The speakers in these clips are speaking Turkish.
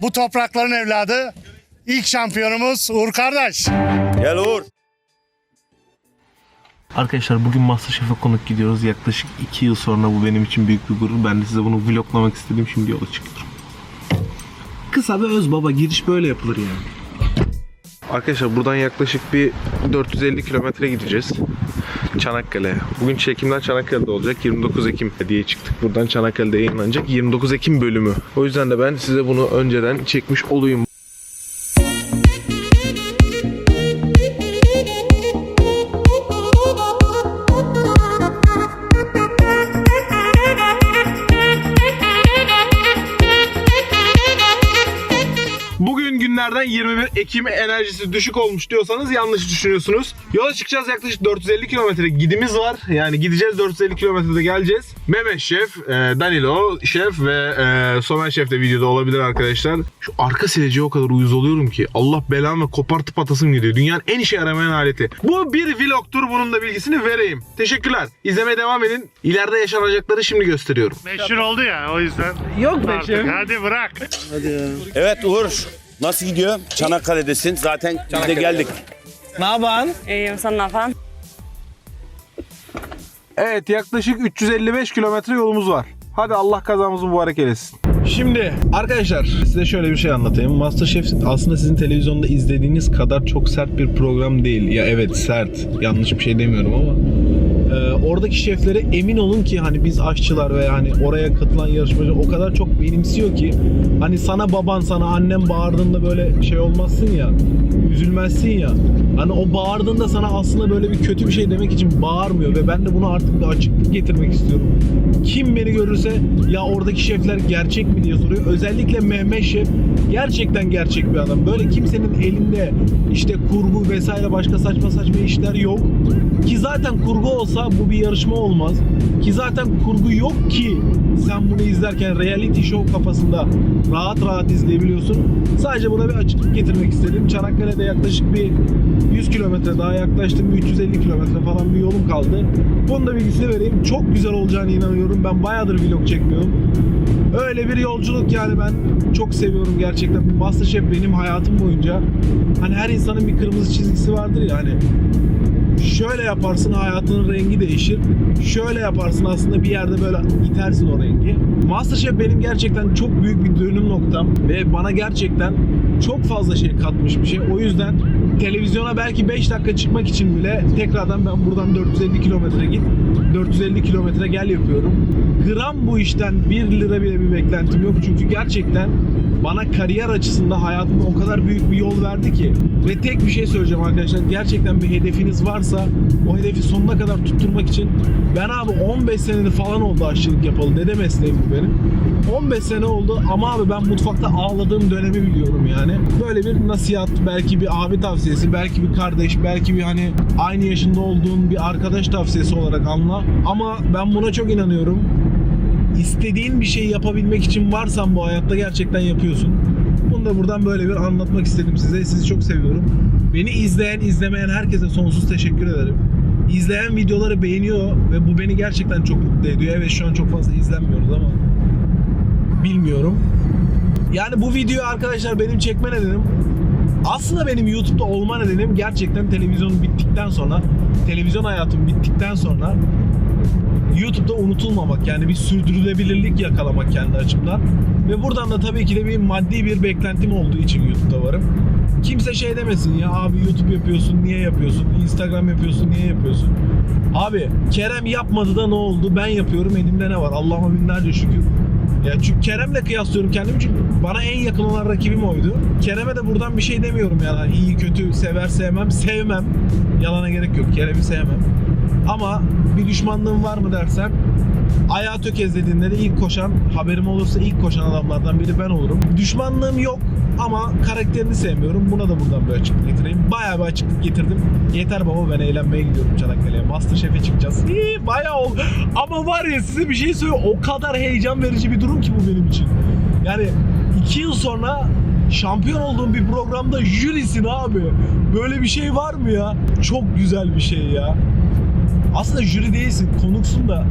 bu toprakların evladı. İlk şampiyonumuz Uğur kardeş. Gel Uğur. Arkadaşlar bugün Masterchef'e konuk gidiyoruz. Yaklaşık 2 yıl sonra bu benim için büyük bir gurur. Ben de size bunu vloglamak istedim. Şimdi yola çıkıyorum. Kısa ve öz baba giriş böyle yapılır yani. Arkadaşlar buradan yaklaşık bir 450 kilometre gideceğiz. Çanakkale. Bugün çekimler Çanakkale'de olacak. 29 Ekim diye çıktık. Buradan Çanakkale'de yayınlanacak. 29 Ekim bölümü. O yüzden de ben size bunu önceden çekmiş olayım. Günlerden 21 Ekim enerjisi düşük olmuş diyorsanız yanlış düşünüyorsunuz. Yola çıkacağız yaklaşık 450 kilometre gidimiz var. Yani gideceğiz 450 kilometrede geleceğiz. Mehmet Şef, e, Danilo Şef ve e, Somer Şef de videoda olabilir arkadaşlar. Şu arka sileceğe o kadar uyuz oluyorum ki Allah belamı kopartıp atasım gidiyor. Dünyanın en işe yaramayan aleti. Bu bir vlogtur bunun da bilgisini vereyim. Teşekkürler. İzlemeye devam edin. İleride yaşanacakları şimdi gösteriyorum. Meşhur oldu ya o yüzden. Yok be Artık hadi bırak. Evet Uğur. Nasıl gidiyor? Çanakkale'desin. Zaten biz de geldik. Ne yapan? İyiyim sen ne yapan? Evet yaklaşık 355 kilometre yolumuz var. Hadi Allah kazamızı mübarek eylesin. Şimdi arkadaşlar size şöyle bir şey anlatayım. Masterchef aslında sizin televizyonda izlediğiniz kadar çok sert bir program değil. Ya evet sert. Yanlış bir şey demiyorum ama e, oradaki şeflere emin olun ki hani biz aşçılar ve hani oraya katılan yarışmacı o kadar çok benimsiyor ki hani sana baban sana annem bağırdığında böyle şey olmazsın ya üzülmezsin ya hani o bağırdığında sana aslında böyle bir kötü bir şey demek için bağırmıyor ve ben de bunu artık bir açıklık getirmek istiyorum. Kim beni görürse ya oradaki şefler gerçek mi diye soruyor. Özellikle Mehmet Şef gerçekten gerçek bir adam. Böyle kimsenin elinde işte kurgu vesaire başka saçma saçma işler yok. Ki zaten kurgu olsa bu bir yarışma olmaz. Ki zaten kurgu yok ki sen bunu izlerken reality show kafasında rahat rahat izleyebiliyorsun. Sadece buna bir açıklık getirmek istedim. Çanakkale'de yaklaşık bir 100 kilometre daha yaklaştım. Bir 350 kilometre falan bir yolum kaldı. Bunun da bilgisini vereyim. Çok güzel olacağını inanıyorum. Ben bayağıdır vlog çekmiyorum. Öyle bir yolculuk yani ben çok seviyorum gerçekten. Masterchef benim hayatım boyunca hani her insanın bir kırmızı çizgisi vardır ya hani şöyle yaparsın hayatının rengi değişir. Şöyle yaparsın aslında bir yerde böyle itersin o rengi. Masterchef benim gerçekten çok büyük bir dönüm noktam ve bana gerçekten çok fazla şey katmış bir şey. O yüzden televizyona belki 5 dakika çıkmak için bile tekrardan ben buradan 450 kilometre git, 450 kilometre gel yapıyorum. Gram bu işten 1 lira bile bir beklentim yok çünkü gerçekten bana kariyer açısında hayatımda o kadar büyük bir yol verdi ki ve tek bir şey söyleyeceğim arkadaşlar gerçekten bir hedefiniz varsa o hedefi sonuna kadar tutturmak için ben abi 15 senedir falan oldu aşçılık yapalı dede mesleğim bu benim 15 sene oldu ama abi ben mutfakta ağladığım dönemi biliyorum yani böyle bir nasihat belki bir abi tavsiyesi belki bir kardeş belki bir hani aynı yaşında olduğun bir arkadaş tavsiyesi olarak anla ama ben buna çok inanıyorum istediğin bir şeyi yapabilmek için varsan bu hayatta gerçekten yapıyorsun. Bunu da buradan böyle bir anlatmak istedim size. Sizi çok seviyorum. Beni izleyen, izlemeyen herkese sonsuz teşekkür ederim. İzleyen videoları beğeniyor ve bu beni gerçekten çok mutlu ediyor. Evet şu an çok fazla izlenmiyoruz ama bilmiyorum. Yani bu video arkadaşlar benim çekme nedenim aslında benim YouTube'da olma nedenim gerçekten televizyon bittikten sonra televizyon hayatım bittikten sonra YouTube'da unutulmamak yani bir sürdürülebilirlik yakalamak kendi açımdan. Ve buradan da tabii ki de bir maddi bir beklentim olduğu için YouTube'da varım. Kimse şey demesin ya abi YouTube yapıyorsun niye yapıyorsun? Instagram yapıyorsun niye yapıyorsun? Abi Kerem yapmadı da ne oldu? Ben yapıyorum elimde ne var? Allah'ıma binlerce şükür. Ya çünkü Kerem'le kıyaslıyorum kendimi çünkü bana en yakın olan rakibim oydu. Kerem'e de buradan bir şey demiyorum yani iyi kötü sever sevmem sevmem. Yalana gerek yok Kerem'i sevmem. Ama bir düşmanlığım var mı dersen ayağı tökezlediğinde de ilk koşan haberim olursa ilk koşan adamlardan biri ben olurum. Düşmanlığım yok ama karakterini sevmiyorum. Buna da buradan bir açıklık getireyim. Bayağı bir açıklık getirdim. Yeter baba ben eğlenmeye gidiyorum Çanakkale'ye. Masterchef'e çıkacağız. Hii, bayağı oldu. Ama var ya size bir şey söyleyeyim. O kadar heyecan verici bir durum ki bu benim için. Yani iki yıl sonra şampiyon olduğum bir programda jürisin abi. Böyle bir şey var mı ya? Çok güzel bir şey ya. Aslında jüri değilsin, konuksun da.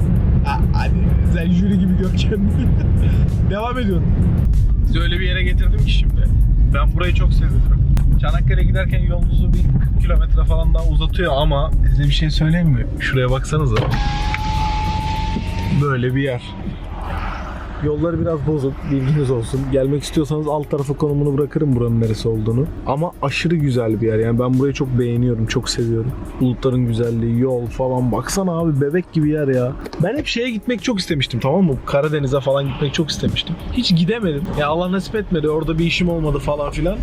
Ha, hadi sen jüri gibi gör. Devam ediyorum. Sizi öyle bir yere getirdim ki şimdi. Ben burayı çok seviyorum. Çanakkale'ye giderken yolunuzu bir 40 kilometre falan daha uzatıyor ama size bir şey söyleyeyim mi? Şuraya baksanıza. Böyle bir yer. Yolları biraz bozuk, bilginiz olsun. Gelmek istiyorsanız alt tarafa konumunu bırakırım buranın neresi olduğunu. Ama aşırı güzel bir yer. Yani ben burayı çok beğeniyorum, çok seviyorum. Bulutların güzelliği, yol falan. Baksana abi bebek gibi yer ya. Ben hep şeye gitmek çok istemiştim tamam mı? Karadeniz'e falan gitmek çok istemiştim. Hiç gidemedim. Ya Allah nasip etmedi. Orada bir işim olmadı falan filan.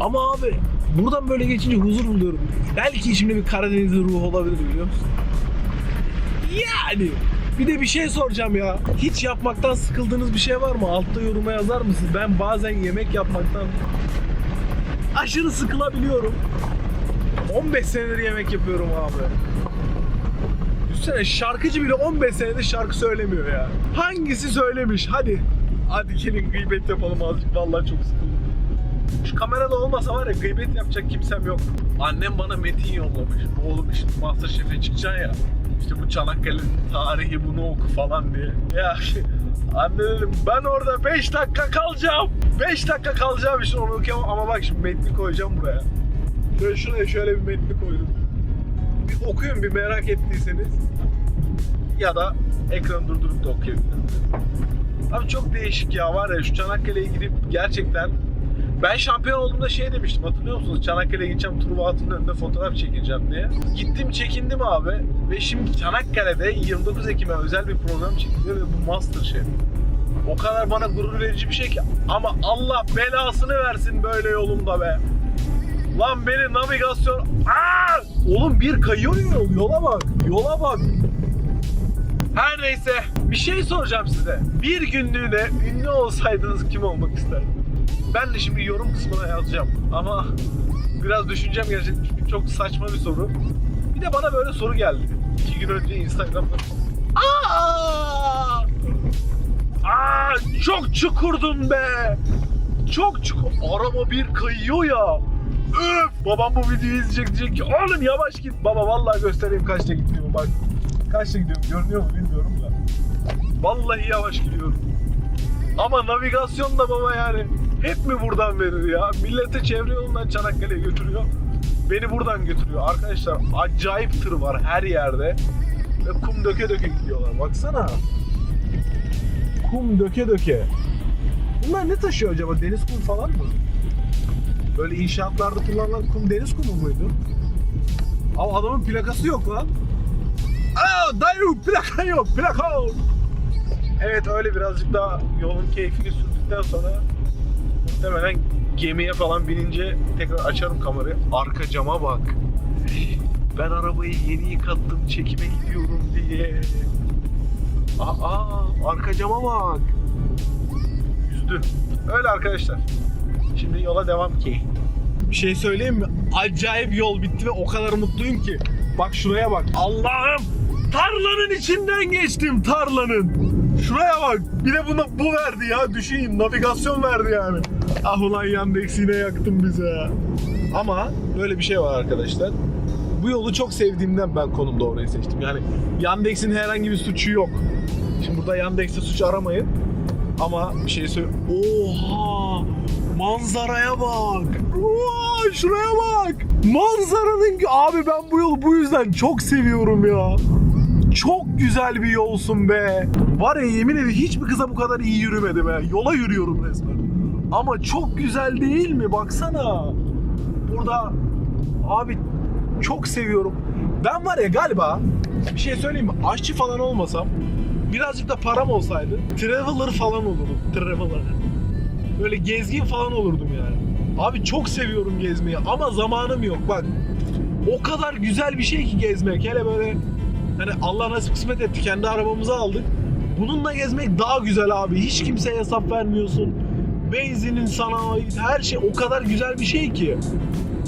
Ama abi buradan böyle geçince huzur buluyorum. Belki içimde bir Karadenizli ruhu olabilir biliyor musun? Yani bir de bir şey soracağım ya. Hiç yapmaktan sıkıldığınız bir şey var mı? Altta yoruma yazar mısınız? Ben bazen yemek yapmaktan aşırı sıkılabiliyorum. 15 senedir yemek yapıyorum abi. Düşünsene şarkıcı bile 15 senedir şarkı söylemiyor ya. Hangisi söylemiş? Hadi. Hadi gelin gıybet yapalım azıcık. Vallahi çok sıkıldım. Şu kamerada olmasa var ya gıybet yapacak kimsem yok. Annem bana metin yollamış. Oğlum işte Masterchef'e çıkacaksın ya. İşte bu Çanakkale'nin tarihi bunu oku falan diye. Ya anne dedim ben orada 5 dakika kalacağım. 5 dakika kalacağım işte onu okuyamam. Ama bak şimdi metni koyacağım buraya. Şöyle şuraya şöyle bir metni koydum. Bir okuyun bir merak ettiyseniz. Ya da ekranı durdurup da okuyabilirsiniz. Abi çok değişik ya var ya şu Çanakkale'ye gidip gerçekten ben şampiyon olduğumda şey demiştim hatırlıyor musunuz? Çanakkale'ye gideceğim Truva Hatun'un önünde fotoğraf çekeceğim diye. Gittim çekindim abi ve şimdi Çanakkale'de 29 Ekim'e özel bir program çekiliyor ve bu Masterchef. O kadar bana gurur verici bir şey ki ama Allah belasını versin böyle yolumda be. Lan beni navigasyon... Aa! Oğlum bir kayıyor yol. Yola bak. Yola bak. Her neyse bir şey soracağım size. Bir günlüğüne ünlü olsaydınız kim olmak isterdiniz? Ben de şimdi yorum kısmına yazacağım. Ama biraz düşüneceğim gerçekten çok saçma bir soru. Bir de bana böyle soru geldi. İki gün önce Instagram'da. Aa! Aa! Çok çukurdun be! Çok çukur. Araba bir kayıyor ya. Öf! Babam bu videoyu izleyecek diyecek ki oğlum yavaş git. Baba vallahi göstereyim kaçta gittiğimi bak. Kaçta gidiyorum görünüyor mu bilmiyorum da. Vallahi yavaş gidiyorum. Ama navigasyon da baba yani hep mi buradan verir ya? Millete çevre yolundan Çanakkale'ye götürüyor. Beni buradan götürüyor. Arkadaşlar acayip tır var her yerde. Ve kum döke döke gidiyorlar. Baksana. Kum döke döke. Bunlar ne taşıyor acaba? Deniz kumu falan mı? Böyle inşaatlarda kullanılan kum deniz kumu muydu? Ama adamın plakası yok lan. Aa dayı plaka yok plaka yok. Evet öyle birazcık daha yolun keyfini sürdükten sonra muhtemelen gemiye falan binince tekrar açarım kamerayı. Arka cama bak. Ben arabayı yeni yıkattım çekime gidiyorum diye. Aa arka cama bak. Üzdü. Öyle arkadaşlar. Şimdi yola devam ki. Bir şey söyleyeyim mi? Acayip yol bitti ve o kadar mutluyum ki. Bak şuraya bak. Allah'ım! Tarlanın içinden geçtim tarlanın. Şuraya bak. Bir de buna bu verdi ya. Düşünün navigasyon verdi yani. Ah ulan Yandex yine yaktın bize ya. Ama böyle bir şey var arkadaşlar. Bu yolu çok sevdiğimden ben konumda orayı seçtim. Yani Yandex'in herhangi bir suçu yok. Şimdi burada Yandex'te suç aramayın. Ama bir şey söyle. Oha! Manzaraya bak. Oha, şuraya bak. Manzaranın abi ben bu yolu bu yüzden çok seviyorum ya. Çok güzel bir yolsun be. Var ya yemin ederim hiçbir kıza bu kadar iyi yürümedim ha. Yola yürüyorum resmen. Ama çok güzel değil mi? Baksana. Burada abi çok seviyorum. Ben var ya galiba bir şey söyleyeyim mi? Aşçı falan olmasam birazcık da param olsaydı traveler falan olurdum. Traveler. Böyle gezgin falan olurdum yani. Abi çok seviyorum gezmeyi ama zamanım yok bak. O kadar güzel bir şey ki gezmek. Hele böyle hani Allah nasip kısmet etti kendi arabamızı aldık. Bununla gezmek daha güzel abi. Hiç kimseye hesap vermiyorsun. Benzinin sana ait her şey o kadar güzel bir şey ki.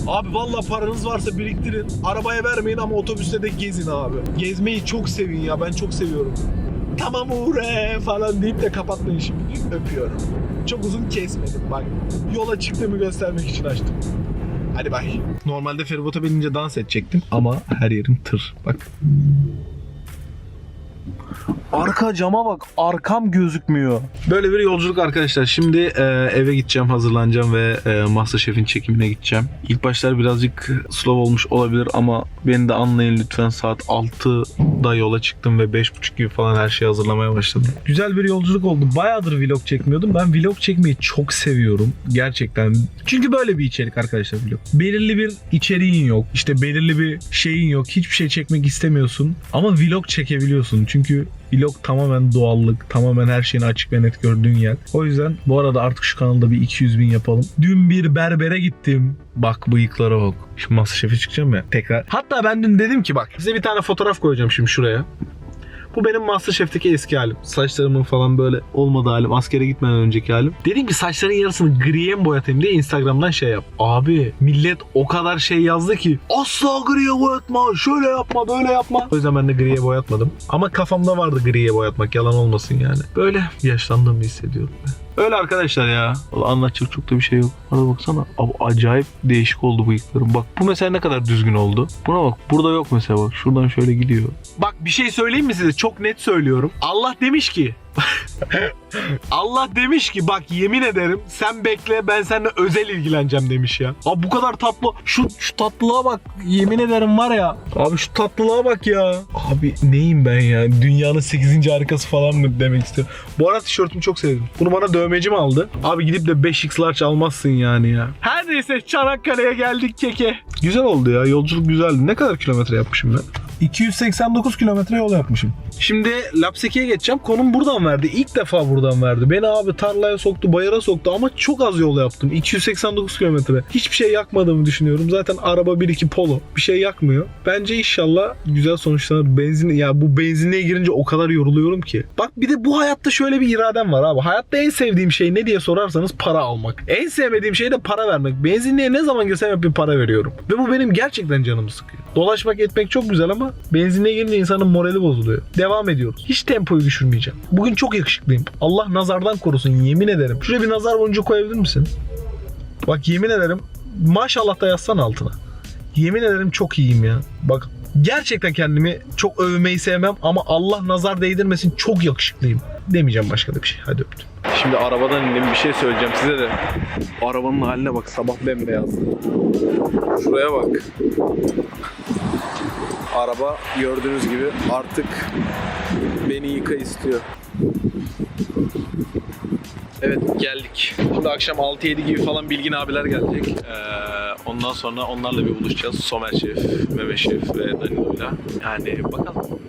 Abi valla paranız varsa biriktirin. Arabaya vermeyin ama otobüste de gezin abi. Gezmeyi çok sevin ya ben çok seviyorum. Tamam ure falan deyip de kapatmayın şimdi. Öpüyorum. Çok uzun kesmedim bak. Yola çıktığımı göstermek için açtım. Hadi bay. Normalde feribota binince dans edecektim ama her yerim tır. Bak. Arka cama bak. Arkam gözükmüyor. Böyle bir yolculuk arkadaşlar. Şimdi e, eve gideceğim, hazırlanacağım ve e, Masterchef'in çekimine gideceğim. İlk başlar birazcık slow olmuş olabilir ama beni de anlayın lütfen. Saat 6'da yola çıktım ve 5.30 gibi falan her şeyi hazırlamaya başladım. Güzel bir yolculuk oldu. Bayağıdır vlog çekmiyordum. Ben vlog çekmeyi çok seviyorum. Gerçekten. Çünkü böyle bir içerik arkadaşlar vlog. Belirli bir içeriğin yok. İşte belirli bir şeyin yok. Hiçbir şey çekmek istemiyorsun. Ama vlog çekebiliyorsun. Çünkü vlog tamamen doğallık. Tamamen her şeyini açık ve net gördüğün yer. O yüzden bu arada artık şu kanalda bir 200 bin yapalım. Dün bir berbere gittim. Bak bıyıklara bak. Şimdi Masterchef'e çıkacağım ya tekrar. Hatta ben dün dedim ki bak size bir tane fotoğraf koyacağım şimdi şuraya. Bu benim Masterchef'teki eski halim. Saçlarımın falan böyle olmadığı halim. Askere gitmeden önceki halim. Dedim ki saçların yarısını griye mi boyatayım diye Instagram'dan şey yap. Abi millet o kadar şey yazdı ki asla griye boyatma, şöyle yapma, böyle yapma. O yüzden ben de griye boyatmadım. Ama kafamda vardı griye boyatmak yalan olmasın yani. Böyle yaşlandığımı hissediyorum ben. Öyle arkadaşlar ya. Vallahi anlatacak çok da bir şey yok. Bana baksana. Abi acayip değişik oldu bıyıklarım. Bak bu mesela ne kadar düzgün oldu. Buna bak. Burada yok mesela bak. Şuradan şöyle gidiyor. Bak bir şey söyleyeyim mi size? Çok net söylüyorum. Allah demiş ki Allah demiş ki bak yemin ederim sen bekle ben seninle özel ilgileneceğim demiş ya. Abi bu kadar tatlı. Şu, şu tatlılığa bak. Yemin ederim var ya. Abi şu tatlılığa bak ya. Abi neyim ben ya? Dünyanın 8. harikası falan mı demek istiyorum. Bu arada tişörtümü çok sevdim. Bunu bana dövmeci mi aldı? Abi gidip de 5x large almazsın yani ya. Her neyse Çanakkale'ye geldik keke. Güzel oldu ya. Yolculuk güzeldi. Ne kadar kilometre yapmışım ben? 289 kilometre yol yapmışım. Şimdi Lapseki'ye geçeceğim. Konum buradan verdi. İlk defa buradan verdi. Beni abi tarlaya soktu, bayıra soktu ama çok az yol yaptım. 289 kilometre. Hiçbir şey yakmadığımı düşünüyorum. Zaten araba 1-2 polo. Bir şey yakmıyor. Bence inşallah güzel sonuçlanır. Benzin ya bu benzinliğe girince o kadar yoruluyorum ki. Bak bir de bu hayatta şöyle bir iradem var abi. Hayatta en sevdiğim şey ne diye sorarsanız para almak. En sevmediğim şey de para vermek. Benzinliğe ne zaman girsem hep bir para veriyorum. Ve bu benim gerçekten canımı sıkıyor. Dolaşmak etmek çok güzel ama benzinliğe girince insanın morali bozuluyor. Devam ediyoruz. Hiç tempoyu düşürmeyeceğim. Bugün çok yakışıklıyım. Allah nazardan korusun yemin ederim. Şuraya bir nazar boncuğu koyabilir misin? Bak yemin ederim maşallah da yazsan altına. Yemin ederim çok iyiyim ya. Bak gerçekten kendimi çok övmeyi sevmem ama Allah nazar değdirmesin çok yakışıklıyım. Demeyeceğim başka da bir şey. Hadi öptüm. Şimdi arabadan indim bir şey söyleyeceğim size de. Arabanın haline bak sabah bembeyaz. Şuraya bak. Araba gördüğünüz gibi artık beni yıka istiyor. Evet geldik. Şimdi akşam 6-7 gibi falan Bilgin abiler gelecek. Ee, ondan sonra onlarla bir buluşacağız. Somer Şef, Mehmet Şef ve Danilo'yla. Yani bakalım.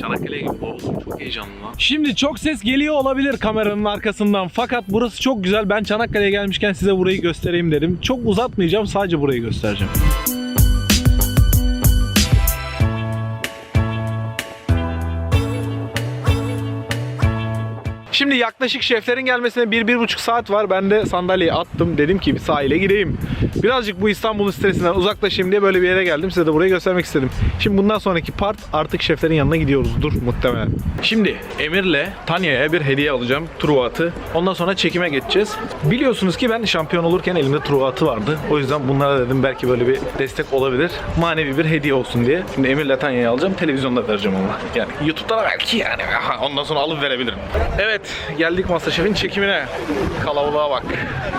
Çanakkale gibi olsun. Çok heyecanlı lan. Şimdi çok ses geliyor olabilir kameranın arkasından. Fakat burası çok güzel. Ben Çanakkale'ye gelmişken size burayı göstereyim dedim. Çok uzatmayacağım. Sadece burayı göstereceğim. Şimdi yaklaşık şeflerin gelmesine bir, bir buçuk saat var. Ben de sandalyeyi attım. Dedim ki bir sahile gideyim. Birazcık bu İstanbul'un stresinden uzaklaşayım diye böyle bir yere geldim. Size de burayı göstermek istedim. Şimdi bundan sonraki part artık şeflerin yanına gidiyoruzdur muhtemelen. Şimdi Emir'le Tanya'ya bir hediye alacağım. Truva atı. Ondan sonra çekime geçeceğiz. Biliyorsunuz ki ben şampiyon olurken elimde Truva atı vardı. O yüzden bunlara dedim belki böyle bir destek olabilir. Manevi bir hediye olsun diye. Şimdi Emir'le Tanya'yı alacağım. Televizyonda vereceğim ama. Yani YouTube'da da belki yani. Ondan sonra alıp verebilirim. Evet geldik Masterchef'in çekimine. Kalabalığa bak.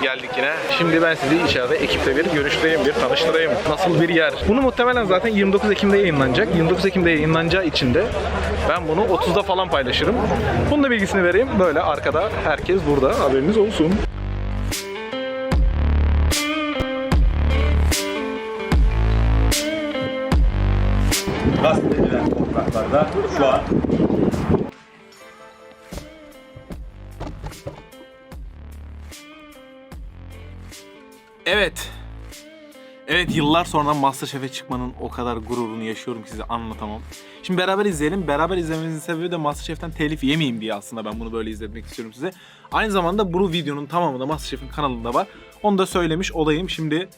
Geldik yine. Şimdi ben sizi içeride ekiple bir görüştüreyim, bir tanıştırayım. Nasıl bir yer? Bunu muhtemelen zaten 29 Ekim'de yayınlanacak. 29 Ekim'de yayınlanacağı için de ben bunu 30'da falan paylaşırım. Bunun da bilgisini vereyim. Böyle arkada herkes burada. Haberiniz olsun. Gazeteciler topraklarda şu an Evet. Evet yıllar sonra Masterchef'e çıkmanın o kadar gururunu yaşıyorum ki size anlatamam. Şimdi beraber izleyelim. Beraber izlememizin sebebi de Masterchef'ten telif yemeyeyim diye aslında ben bunu böyle izletmek istiyorum size. Aynı zamanda bu videonun tamamı da Masterchef'in kanalında var. Onu da söylemiş olayım. Şimdi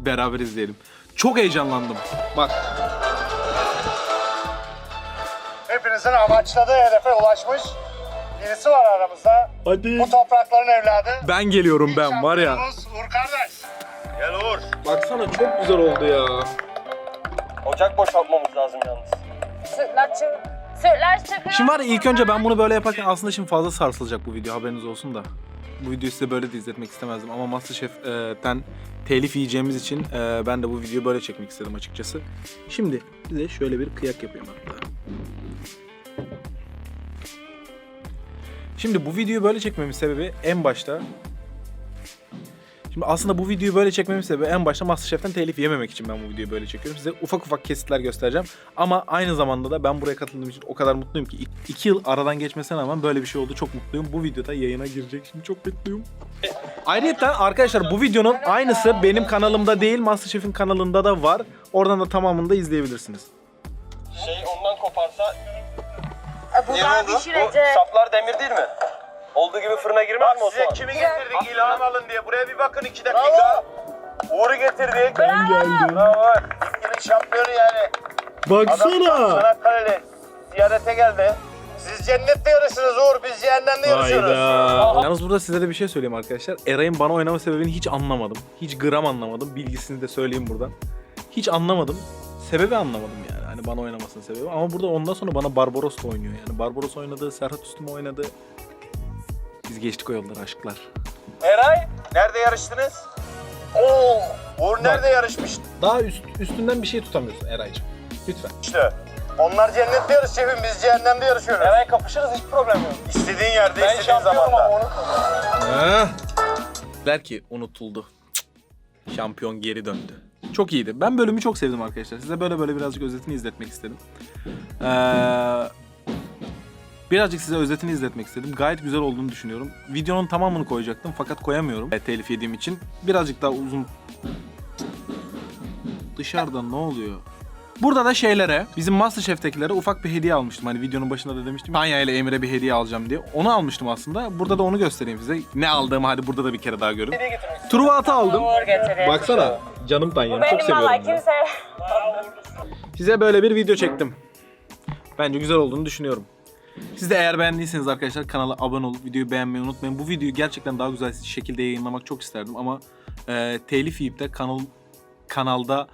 beraber izleyelim. Çok heyecanlandım. Bak Hepinizin amaçladığı hedefe ulaşmış birisi var aramızda. hadi. Bu toprakların evladı. Ben geliyorum İlk ben var ya. şampiyonumuz Uğur kardeş. Gel Uğur. Baksana çok güzel oldu ya. Ocak boşaltmamız lazım yalnız. Sütlaçı, sütlaç çıkıyor. Şimdi var ya ilk önce ben bunu böyle yaparken aslında şimdi fazla sarsılacak bu video haberiniz olsun da. Bu videoyu size böyle de izletmek istemezdim ama Masterchef'ten telif yiyeceğimiz için e, ben de bu videoyu böyle çekmek istedim açıkçası. Şimdi size şöyle bir kıyak yapayım hatta. Şimdi bu videoyu böyle çekmemin sebebi en başta Şimdi aslında bu videoyu böyle çekmemin sebebi en başta Masterchef'ten telif yememek için ben bu videoyu böyle çekiyorum. Size ufak ufak kesitler göstereceğim. Ama aynı zamanda da ben buraya katıldığım için o kadar mutluyum ki. İ- iki yıl aradan geçmesine rağmen böyle bir şey oldu. Çok mutluyum. Bu videoda yayına girecek. Şimdi çok mutluyum. Ayrıca arkadaşlar bu videonun aynısı benim kanalımda değil Masterchef'in kanalında da var. Oradan da tamamını da izleyebilirsiniz. Şey ondan koparsa E, bu daha pişirecek. saplar demir değil mi? Olduğu gibi fırına girmez mi o zaman? kimi getirdik ilham alın diye. Buraya bir bakın iki dakika. Uğur'u getirdik. Ben geldim. Bravo. İlkinin şampiyonu yani. Baksana. Çanakkale'li ziyarete geldi. Siz cennette yarışsınız Uğur, biz cehennemde yarışıyoruz. Yalnız burada size de bir şey söyleyeyim arkadaşlar. Eray'ın bana oynama sebebini hiç anlamadım. Hiç gram anlamadım. Bilgisini de söyleyeyim buradan. Hiç anlamadım. Sebebi anlamadım yani. Bana oynamasının sebebi. Ama burada ondan sonra bana Barbaros da oynuyor. Yani Barbaros oynadı, Serhat Üstüme oynadı. Biz geçtik o yolları aşklar. Eray, nerede yarıştınız? Oo, Uğur nerede yarışmış Daha üst, üstünden bir şey tutamıyorsun Eray'cığım. Lütfen. işte? Onlar cennette yarış şefim, biz cehennemde yarışıyoruz. Eray kapışırız hiç problem yok. İstediğin yerde, Ben istediğin şampiyonum ama zamanda. onu Der ki unutuldu. Şampiyon geri döndü. Çok iyiydi. Ben bölümü çok sevdim arkadaşlar. Size böyle böyle birazcık özetini izletmek istedim. Ee, birazcık size özetini izletmek istedim. Gayet güzel olduğunu düşünüyorum. Videonun tamamını koyacaktım fakat koyamıyorum. E, telif yediğim için. Birazcık daha uzun... Dışarıda ne oluyor? Burada da şeylere, bizim Masterchef'tekilere ufak bir hediye almıştım. Hani videonun başında da demiştim. Tanya ile Emre bir hediye alacağım diye. Onu almıştım aslında. Burada da onu göstereyim size. Ne aldığımı hadi burada da bir kere daha görün. Truva atı aldım. Baksana. Canım Tanya'm. Çok valla seviyorum. bunu. kimse... Size böyle bir video çektim. Bence güzel olduğunu düşünüyorum. Siz de eğer beğendiyseniz arkadaşlar kanala abone olup videoyu beğenmeyi unutmayın. Bu videoyu gerçekten daha güzel şekilde yayınlamak çok isterdim ama e, telif yiyip de kanal kanalda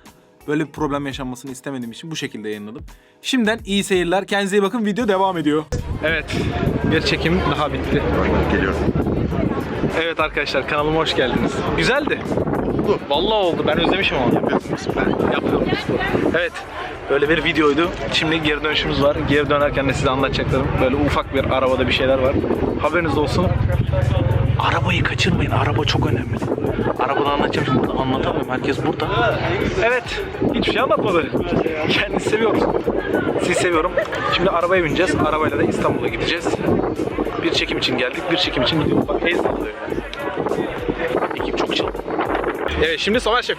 böyle bir problem yaşanmasını istemediğim için bu şekilde yayınladım. Şimdiden iyi seyirler. Kendinize iyi bakın. Video devam ediyor. Evet. Bir çekim daha bitti. Geliyorum. Evet arkadaşlar kanalıma hoş geldiniz. Güzeldi. Oldu. Vallahi oldu. Ben özlemişim ama. Ben yapıyorum. Evet. Böyle bir videoydu. Şimdi geri dönüşümüz var. Geri dönerken de size anlatacaklarım. Böyle ufak bir arabada bir şeyler var. Haberiniz olsun. Arabayı kaçırmayın. Araba çok önemli. Arabadan anlatacağım şimdi burada anlatamıyorum. Herkes burada. Evet. Hiçbir şey anlatmadı. Kendisi seviyoruz. Sizi seviyorum. Şimdi arabaya bineceğiz. Arabayla da İstanbul'a gideceğiz. Bir çekim için geldik. Bir çekim için gidiyoruz. Bak el sallıyor. Ekip çok çılgın. Evet şimdi Somer Şef.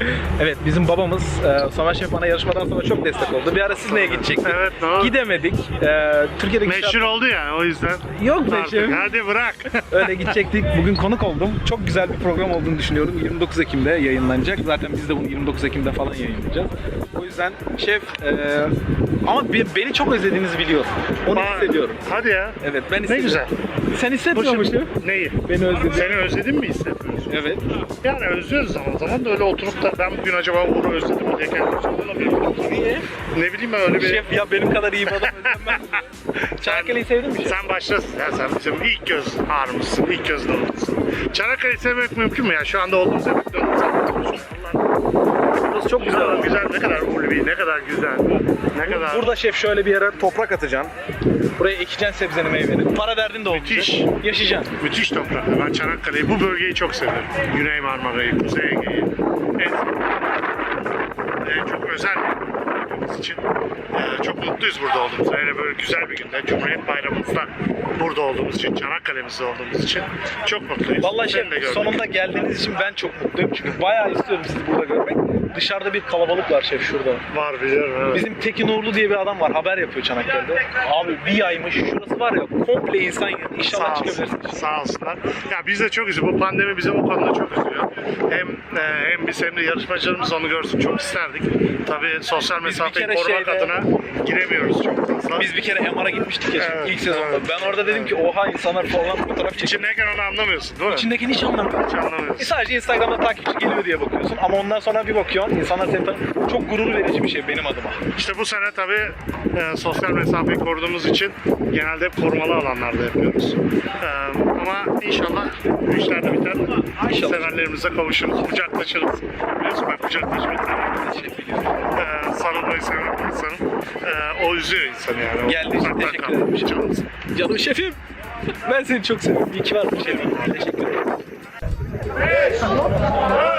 Evet bizim babamız e, Somer Şef bana yarışmadan sonra çok destek oldu. Bir ara Sydney'e gidecektik. Evet, doğru. Gidemedik. E, Türkiye'deki Meşhur oldu yani o yüzden. Yok be Artık şefim. hadi bırak. Öyle gidecektik. Bugün konuk oldum. Çok güzel bir program olduğunu düşünüyorum. 29 Ekim'de yayınlanacak. Zaten biz de bunu 29 Ekim'de falan yayınlayacağız. O yüzden şef e, ama be- beni çok özlediğinizi biliyorum. Onu Aa, hissediyorum. Hadi ya. Evet ben Ne hissediyorum. güzel. Sen hissetmiyor musun? Neyi? Beni özledin. Seni özledin mi hissetmiyorsun? Evet. Yani özlüyoruz zaman zaman da öyle oturup da ben bugün acaba Uğur'u özledim mi diye kendime sorgulamıyorum. Niye? Ne bileyim ben öyle bir... Şef ya benim kadar iyi bir adam özlemem. Çanakkale'yi sevdin mi şef? Sen başlasın ya sen bizim ilk göz ağrımızsın, ilk göz nurumuzsun. Çanakkale'yi sevmek mümkün mü ya? Şu anda olduğumuz emekli Burası çok güzel. Güzel, güzel, ne kadar ulvi, ne kadar güzel, ne kadar... Burada şef şöyle bir yere toprak atacaksın. Buraya ekeceksin sebzeni meyveni. Para derdin de olmayacak. Müthiş. Yaşayacaksın. Müthiş toprak. Ben Çanakkale'yi, bu bölgeyi çok severim. Güney Marmara'yı, Kuzey Ege'yi. En, en çok özel bir bölge olduğumuz için e, çok mutluyuz burada olduğumuz. Hele böyle güzel bir günde, Cumhuriyet Bayramımızda burada olduğumuz için, Çanakkale'mizde olduğumuz için çok mutluyuz. Vallahi Seni gördük. sonunda geldiğiniz için ben çok mutluyum. Çünkü bayağı istiyorum sizi burada görmek. Dışarıda bir kalabalık var şef şurada. Var biliyorum evet. Bizim Tekin Uğurlu diye bir adam var. Haber yapıyor Çanakkale'de. Abi bir yaymış. Şurası var ya komple insan yığını. İnşallah Sağ, olsun, çıkabilirsiniz. sağ olsunlar. Ya biz de çok üzüyor. Bu pandemi bize o konuda çok üzüyor. Hem e, hem biz hem de yarışmacılarımız onu görsün çok isterdik. Tabii sosyal mesafeyi kere korumak şeyde adına giremiyoruz çok fazla. Biz bir kere MR'a gitmiştik ya Evet, ilk sezonda. evet. Ben orada dedim ki oha insanlar falan fotoğraf çekiyor. İçindeyken onu anlamıyorsun değil mi? İçindekini hiç anlamıyorum. Hiç anlamıyorsun. E Sadece Instagram'da takipçi geliyor diye bakıyorsun ama ondan sonra bir bakıyorsun insanlar seni tanıyor. Çok gurur verici bir şey benim adıma. İşte bu sene tabii e, sosyal mesafeyi koruduğumuz için genelde hep korumalı alanlarda yapıyoruz. E, ama inşallah bu işler de biter. İnşallah. Sevenlerimize kavuşuruz, kucaklaşırız. Biliyorsun ben kucaklaşmayı seviyorum. Şey biliyorum. E, sarılmayı seviyorum insanım. E, o üzüyor insanı yani. O Geldiğin için uzaktan teşekkür kalmak ederim. canımsın. Canım şefim. Ben seni çok seviyorum. İyi ki varsın şefim. Teşekkür ederim. Çok güzel.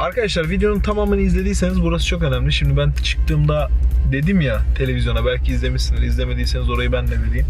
Arkadaşlar videonun tamamını izlediyseniz burası çok önemli. Şimdi ben çıktığımda dedim ya televizyona belki izlemişsiniz. İzlemediyseniz orayı ben de vereyim.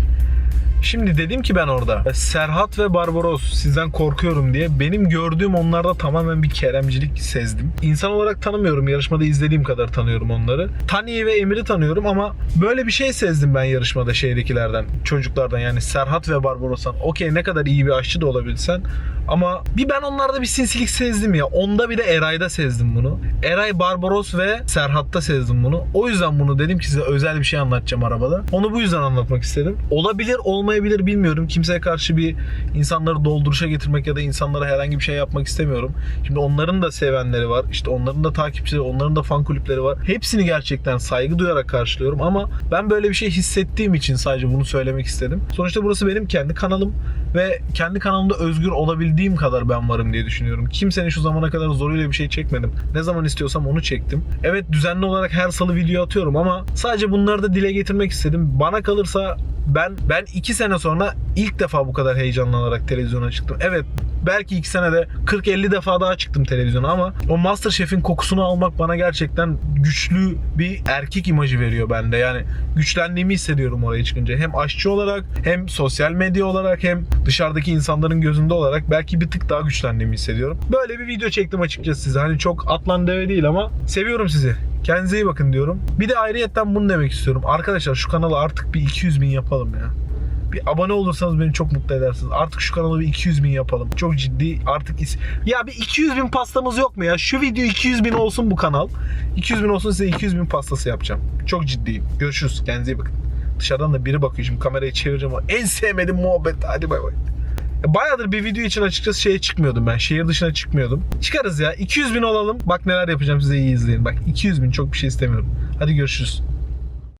Şimdi dedim ki ben orada Serhat ve Barbaros sizden korkuyorum diye benim gördüğüm onlarda tamamen bir keremcilik sezdim. İnsan olarak tanımıyorum. Yarışmada izlediğim kadar tanıyorum onları. Tani'yi ve Emir'i tanıyorum ama böyle bir şey sezdim ben yarışmada şehirdekilerden, çocuklardan yani Serhat ve Barbaros'tan. Okey ne kadar iyi bir aşçı da olabilsen ama bir ben onlarda bir sinsilik sezdim ya. Onda bir de Eray'da sezdim bunu. Eray, Barbaros ve Serhat'ta sezdim bunu. O yüzden bunu dedim ki size özel bir şey anlatacağım arabada. Onu bu yüzden anlatmak istedim. Olabilir, olmayabilir bilmiyorum. Kimseye karşı bir insanları dolduruşa getirmek ya da insanlara herhangi bir şey yapmak istemiyorum. Şimdi onların da sevenleri var. İşte onların da takipçileri, onların da fan kulüpleri var. Hepsini gerçekten saygı duyarak karşılıyorum ama ben böyle bir şey hissettiğim için sadece bunu söylemek istedim. Sonuçta burası benim kendi kanalım ve kendi kanalımda özgür olabildiğim kadar ben varım diye düşünüyorum. Kimsenin şu zamana kadar zoruyla bir şey çekmedim. Ne zaman istiyorsam onu çektim. Evet düzenli olarak her salı video atıyorum ama sadece bunları da dile getirmek istedim. Bana kalırsa ben ben iki sene sonra ilk defa bu kadar heyecanlanarak televizyona çıktım. Evet belki iki senede 40-50 defa daha çıktım televizyona ama o Masterchef'in kokusunu almak bana gerçekten güçlü bir erkek imajı veriyor bende. Yani güçlendiğimi hissediyorum oraya çıkınca. Hem aşçı olarak hem sosyal medya olarak hem dışarıdaki insanların gözünde olarak belki bir tık daha güçlendiğimi hissediyorum. Böyle bir video çektim açıkçası size. Hani çok atlan deve değil ama seviyorum sizi. Kendinize iyi bakın diyorum. Bir de ayrıyetten bunu demek istiyorum. Arkadaşlar şu kanalı artık bir 200 bin yapalım ya. Bir abone olursanız beni çok mutlu edersiniz. Artık şu kanalı bir 200 bin yapalım. Çok ciddi artık is- Ya bir 200 bin pastamız yok mu ya? Şu video 200 bin olsun bu kanal. 200 bin olsun size 200 bin pastası yapacağım. Çok ciddiyim. Görüşürüz. Kendinize iyi bakın. Dışarıdan da biri bakıyor şimdi kamerayı çevireceğim en sevmediğim muhabbet. Hadi bay bay. Bayağıdır bir video için açıkçası şeye çıkmıyordum ben. Şehir dışına çıkmıyordum. Çıkarız ya. 200 bin olalım. Bak neler yapacağım size iyi izleyin. Bak 200 bin çok bir şey istemiyorum. Hadi görüşürüz.